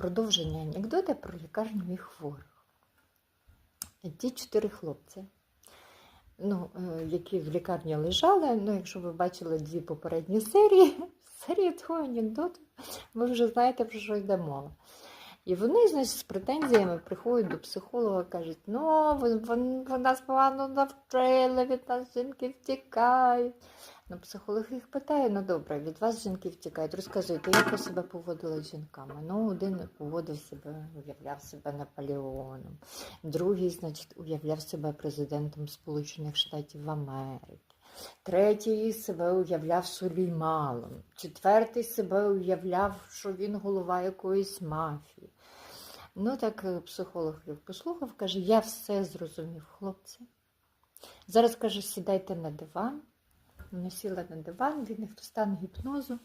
продовження анекдота про лікарню і хворих. Ті чотири хлопці, ну, е, які в лікарні лежали, ну, якщо ви бачили дві попередні серії, серії того анекдоту, ви вже знаєте, про що йде мова. І вони, значить, з претензіями приходять до психолога, кажуть, ну, ви, ви, ви погано навчили, від нас жінки втікають. Ну, психолог їх питає, ну добре, від вас жінки втікають. Розказуйте, як ви себе поводили з жінками. Ну, один поводив себе, уявляв себе Наполеоном, другий, значить, уявляв себе президентом Сполучених Штатів Америки. Третій себе уявляв Сулейманом, четвертий себе уявляв, що він голова якоїсь мафії. Ну, так е, психолог їх послухав, каже: я все зрозумів, хлопці. Зараз каже, сідайте на диван. Вони сіли на диван, він їх в стан гіпнозу.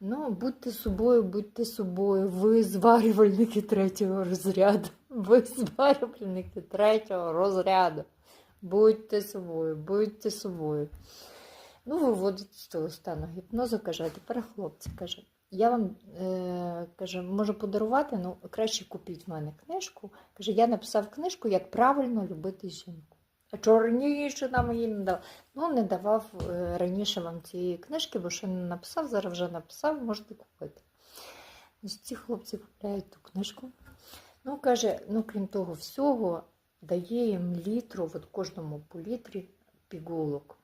Ну, будьте собою, будьте собою, ви зварювальники третього розряду. Ви зварювальники третього розряду. Будьте собою, будьте собою. Ну, виводить з того стану гіпнозу, каже, а тепер хлопці, каже, я вам е, каже, можу подарувати, ну краще купіть в мене книжку. Каже, я написав книжку, як правильно любити жінку. Чого нам її не дав? Ну, не давав е, раніше вам цієї книжки, бо ще не написав, зараз вже написав, можете купити. Значить, ці хлопці купляють ту книжку. Ну, каже, ну, крім того всього, дає їм літру, от кожному по літрі пігулок.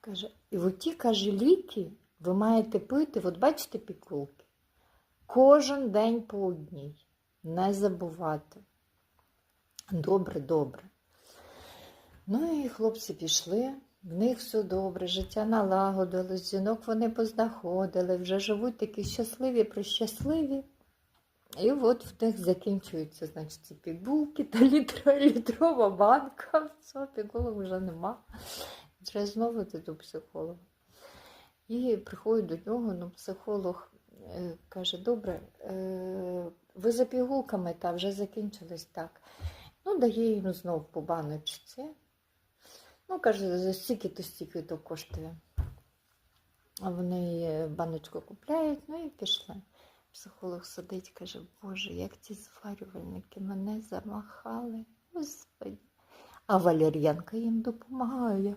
Каже, і оті, каже, ліки ви маєте пити, от бачите пігулки, кожен день по одній. Не забувати. Добре, добре. Ну і хлопці пішли, в них все добре, життя налагодилось, жінок вони познаходили, вже живуть такі щасливі, прищасливі. І от в них закінчуються, значить, ці пігулки та літра, літрова банка. Все, пігулок вже нема. Треба знову йти до психолога. І приходить до нього, ну, психолог е, каже, добре, е, ви за пігулками та вже закінчились так. Ну, дає їм знов по баночці. Ну, каже, за стільки-то стільки-то коштує. А вони баночку купляють, ну і пішли. Психолог сидить, каже, Боже, як ці зварювальники мене замахали. Господи. А Валер'янка їм допомагає.